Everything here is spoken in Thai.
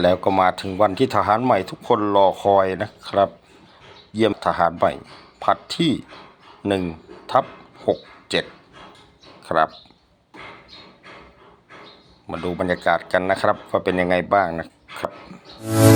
แล้วก็มาถึงวันที่ทหารใหม่ทุกคนรอคอยนะครับ เยี่ยมทหารใหม่ ผัดที่หนึ่งทับหกเจ็ดครับ มาดูบรรยากาศกันนะครับ ว่าเป็นยังไงบ้างนะครับ